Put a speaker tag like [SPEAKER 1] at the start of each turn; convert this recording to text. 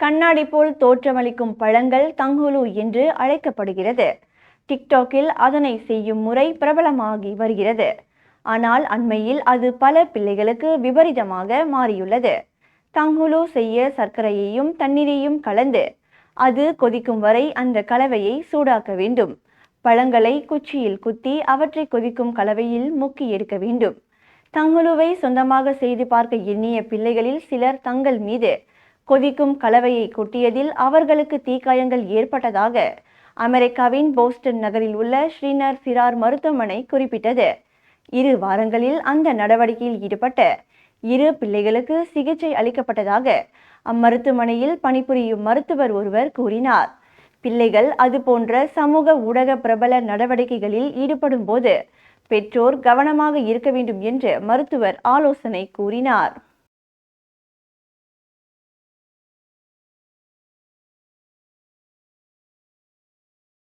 [SPEAKER 1] கண்ணாடி போல் தோற்றமளிக்கும் பழங்கள் தங்குலு என்று அழைக்கப்படுகிறது. டிக்டாக்கில் அதனை செய்யும் முறை பிரபலமாகி வருகிறது. ஆனால் அண்மையில் அது பல பிள்ளைகளுக்கு விபரீதமாக மாறியுள்ளது. தங்குலு செய்ய சர்க்கரையையும் தண்ணீரையும் கலந்து அது கொதிக்கும் வரை அந்த கலவையை சூடாக்க வேண்டும். பழங்களை குச்சியில் குத்தி அவற்றை கொதிக்கும் கலவையில் முக்கி எடுக்க வேண்டும். தங்குலுவை சொந்தமாக செய்து பார்க்க எண்ணிய பிள்ளைகளில் சிலர் தங்கள் மீது கொதிக்கும் கலவையை கொட்டியதில் அவர்களுக்கு தீக்காயங்கள் ஏற்பட்டதாக அமெரிக்காவின் போஸ்டன் நகரில் உள்ள ஸ்ரீனர் சிறார் மருத்துவமனை குறிப்பிட்டது. இரு வாரங்களில் அந்த நடவடிக்கையில் ஈடுபட்ட இரு பிள்ளைகளுக்கு சிகிச்சை அளிக்கப்பட்டதாக அம்மருத்துவமனையில் பணிபுரியும் மருத்துவர் ஒருவர் கூறினார். பிள்ளைகள் அதுபோன்ற சமூக ஊடக பிரபல நடவடிக்கைகளில் ஈடுபடும் போது பெற்றோர் கவனமாக இருக்க வேண்டும் என்று மருத்துவர் ஆலோசனை கூறினார்.